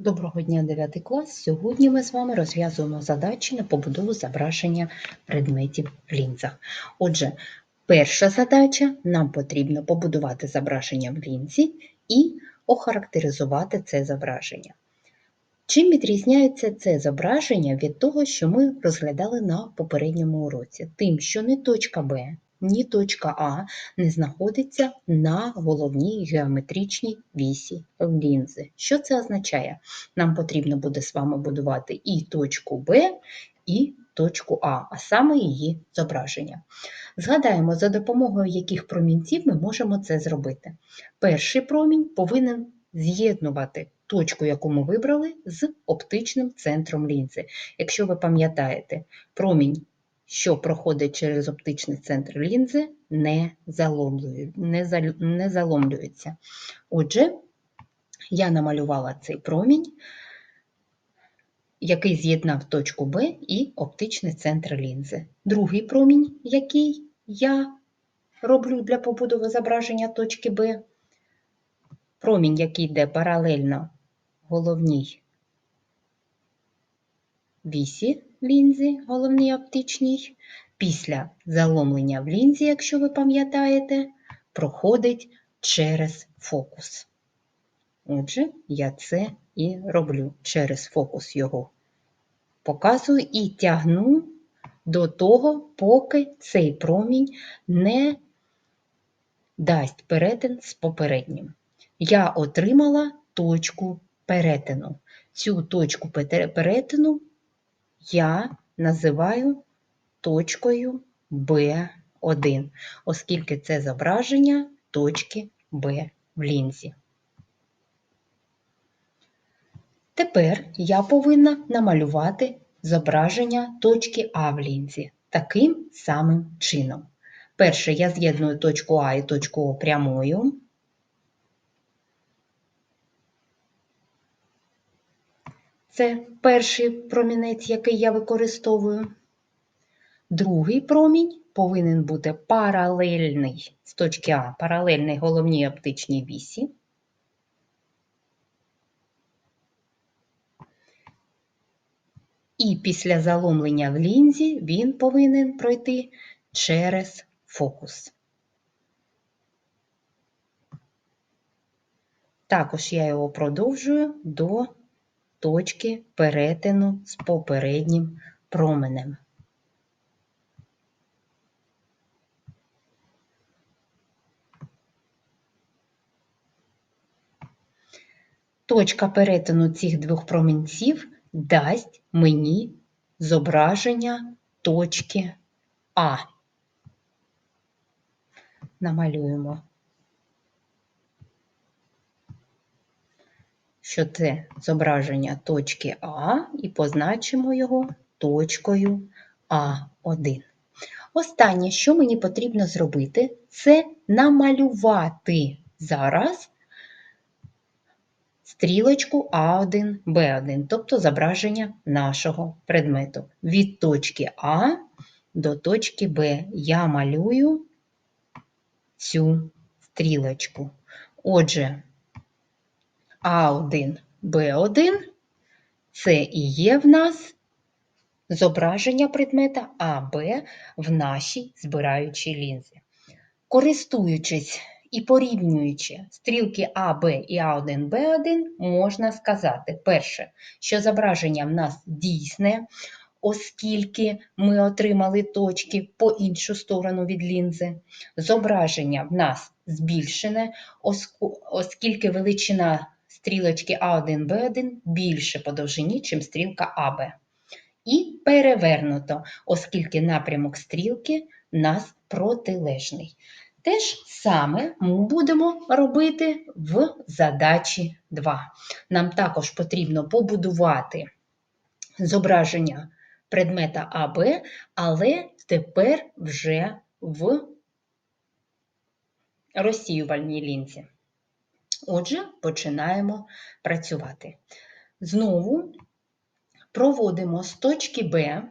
Доброго дня, 9 клас! Сьогодні ми з вами розв'язуємо задачі на побудову зображення предметів в лінзах. Отже, перша задача нам потрібно побудувати зображення в лінзі і охарактеризувати це зображення. Чим відрізняється це зображення від того, що ми розглядали на попередньому уроці? Тим, що не точка Б, ні точка А не знаходиться на головній геометричній вісі лінзи. Що це означає? Нам потрібно буде з вами будувати і точку Б, і точку А, а саме її зображення. Згадаємо, за допомогою яких промінців ми можемо це зробити. Перший промінь повинен з'єднувати точку, яку ми вибрали, з оптичним центром лінзи. Якщо ви пам'ятаєте, промінь що проходить через оптичний центр лінзи, не, не заломлюється. Отже, я намалювала цей промінь, який з'єднав точку Б і оптичний центр лінзи. Другий промінь, який я роблю для побудови зображення точки Б, промінь, який йде паралельно головній вісі лінзи, головній оптичній, після заломлення в лінзі, якщо ви пам'ятаєте, проходить через фокус. Отже, я це і роблю через фокус його. Показую і тягну до того, поки цей промінь не дасть перетин з попереднім. Я отримала точку перетину. Цю точку перетину я називаю точкою B1, оскільки це зображення точки B в лінзі. Тепер я повинна намалювати зображення точки А в лінзі таким самим чином. Перше, я з'єдную точку А і точку О прямою. Це перший промінець, який я використовую. Другий промінь повинен бути паралельний з точки А, паралельний головній оптичній вісі. І після заломлення в лінзі він повинен пройти через фокус. Також я його продовжую до точки перетину з попереднім променем. Точка перетину цих двох промінців дасть мені зображення точки А. Намалюємо що це зображення точки А і позначимо його точкою А1. Останнє, що мені потрібно зробити, це намалювати зараз стрілочку А1, Б1, тобто зображення нашого предмету. Від точки А до точки Б я малюю цю стрілочку. Отже, а1, Б1 це і є в нас зображення предмета АБ в нашій збираючій лінзі. Користуючись і порівнюючи стрілки АБ і А1, Б1, можна сказати, перше, що зображення в нас дійсне, оскільки ми отримали точки по іншу сторону від лінзи. Зображення в нас збільшене, оскільки величина стрілочки А1, Б1 більше по довжині, чим стрілка АБ. І перевернуто, оскільки напрямок стрілки у нас протилежний. Те ж саме ми будемо робити в задачі 2. Нам також потрібно побудувати зображення предмета АБ, але тепер вже в розсіювальній лінзі. Отже, починаємо працювати. Знову проводимо з точки Б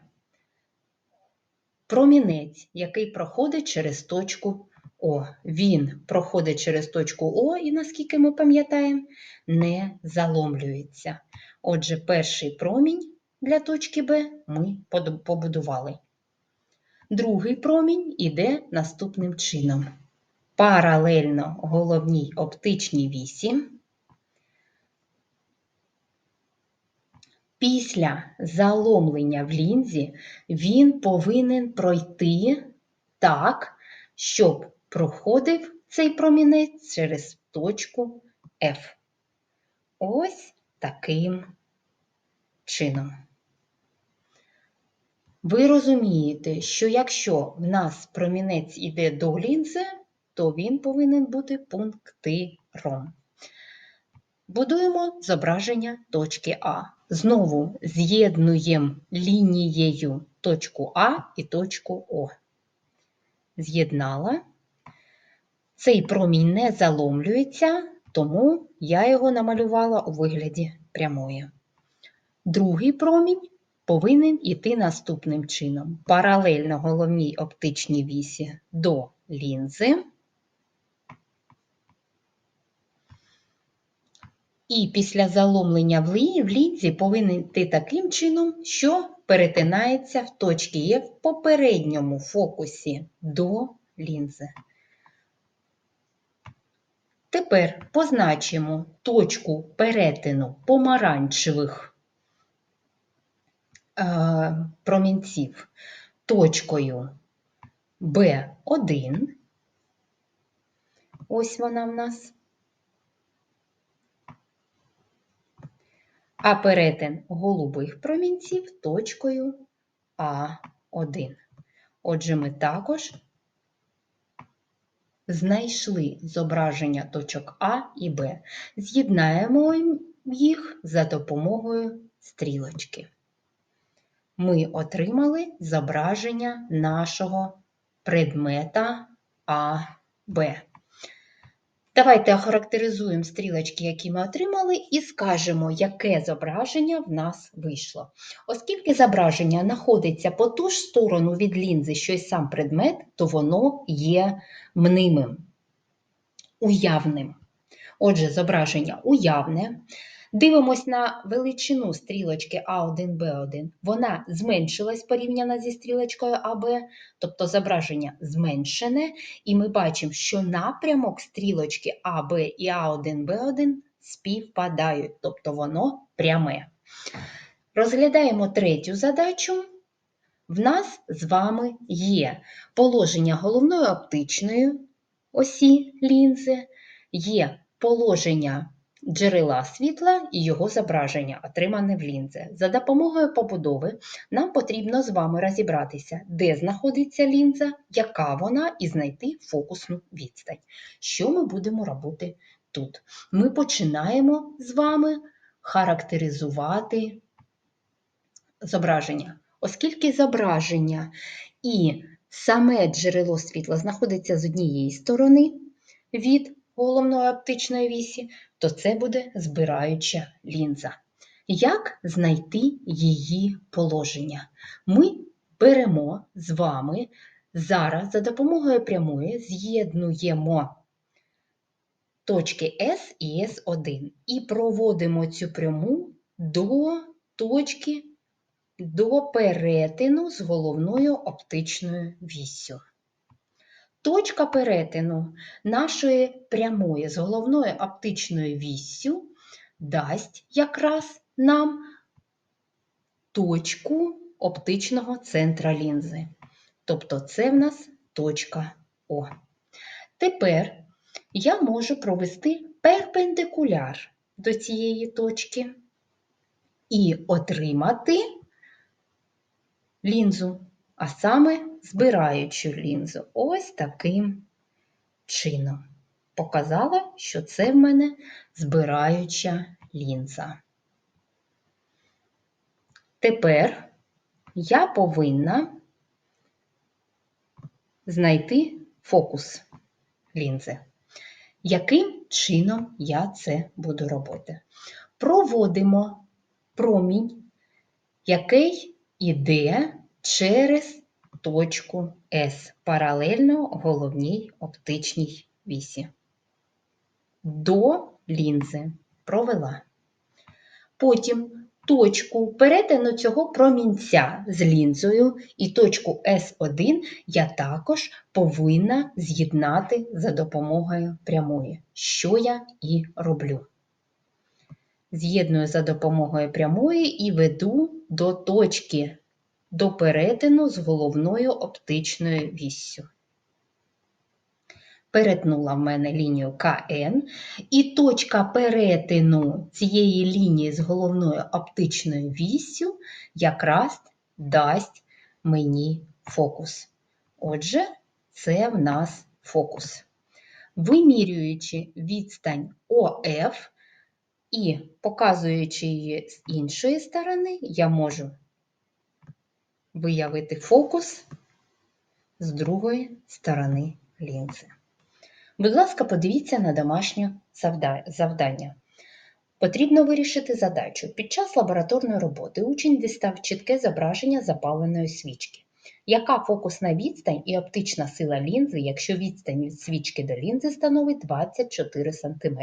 промінець, який проходить через точку О, він проходить через точку О, і наскільки ми пам'ятаємо, не заломлюється. Отже, перший промінь для точки Б ми побудували. Другий промінь іде наступним чином. Паралельно головній оптичній вісі. Після заломлення в лінзі він повинен пройти так, щоб проходив цей промінець через точку F. Ось таким чином. Ви розумієте, що якщо в нас промінець іде до лінзи, то він повинен бути пунктиром. Будуємо зображення точки А. Знову з'єднуємо лінією точку А і точку О. З'єднала. Цей промінь не заломлюється, тому я його намалювала у вигляді прямої. Другий промінь повинен іти наступним чином. Паралельно головній оптичній вісі до лінзи. І після заломлення в лі- в лінзі повинен йти таким чином, що перетинається в точці Є в попередньому фокусі до лінзи. Тепер позначимо точку перетину помаранчевих е, промінців точкою B1. Ось вона в нас. А перетин голубих промінців точкою А1. Отже, ми також знайшли зображення точок А і Б. З'єднаємо їх за допомогою стрілочки. Ми отримали зображення нашого предмета АБ. Давайте охарактеризуємо стрілочки, які ми отримали, і скажемо, яке зображення в нас вийшло. Оскільки зображення знаходиться по ту ж сторону від лінзи, що й сам предмет, то воно є мнимим, уявним. Отже, зображення уявне. Дивимось на величину стрілочки А1, Б1. Вона зменшилась порівняно зі стрілочкою АБ, тобто зображення зменшене, і ми бачимо, що напрямок стрілочки АБ і А1, Б1 співпадають, тобто воно пряме. Розглядаємо третю задачу. В нас з вами є положення головної оптичної осі лінзи, є положення джерела світла і його зображення, отримане в лінзи. За допомогою побудови нам потрібно з вами розібратися, де знаходиться лінза, яка вона, і знайти фокусну відстань. Що ми будемо робити тут? Ми починаємо з вами характеризувати зображення. Оскільки зображення і саме джерело світла знаходиться з однієї сторони від головної оптичної вісі, то це буде збираюча лінза. Як знайти її положення? Ми беремо з вами зараз за допомогою прямої з'єднуємо точки S і S1 і проводимо цю пряму до точки до перетину з головною оптичною віссю. Точка перетину нашої прямої з головною оптичною віссю дасть якраз нам точку оптичного центра лінзи. Тобто це в нас точка О. Тепер я можу провести перпендикуляр до цієї точки і отримати лінзу, а саме збираючу лінзу. Ось таким чином. Показала, що це в мене збираюча лінза. Тепер я повинна знайти фокус лінзи. Яким чином я це буду робити? Проводимо промінь, який іде через точку С паралельно головній оптичній вісі. До лінзи провела. Потім точку перетину цього промінця з лінзою і точку С1 я також повинна з'єднати за допомогою прямої, що я і роблю. З'єдную за допомогою прямої і веду до точки, до перетину з головною оптичною віссю. Перетнула в мене лінію КН, і точка перетину цієї лінії з головною оптичною віссю якраз дасть мені фокус. Отже, це в нас фокус. Вимірюючи відстань ОФ і показуючи її з іншої сторони, я можу виявити фокус з другої сторони лінзи. Будь ласка, подивіться на домашнє завдання. Потрібно вирішити задачу. Під час лабораторної роботи учень дістав чітке зображення запаленої свічки. Яка фокусна відстань і оптична сила лінзи, якщо відстань від свічки до лінзи становить 24 см,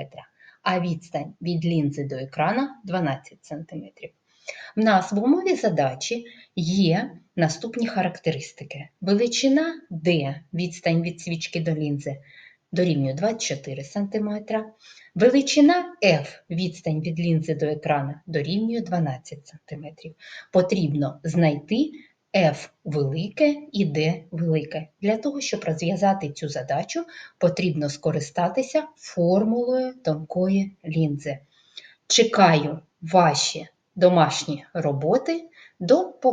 а відстань від лінзи до екрана 12 см? В нас в умові задачі є наступні характеристики. Величина D, відстань від свічки до лінзи, дорівнює 24 см. Величина F, відстань від лінзи до екрана, дорівнює 12 см. Потрібно знайти F велике і D велике. Для того, щоб розв'язати цю задачу, потрібно скористатися формулою тонкої лінзи. Чекаю ваші домашні роботи. До побачення!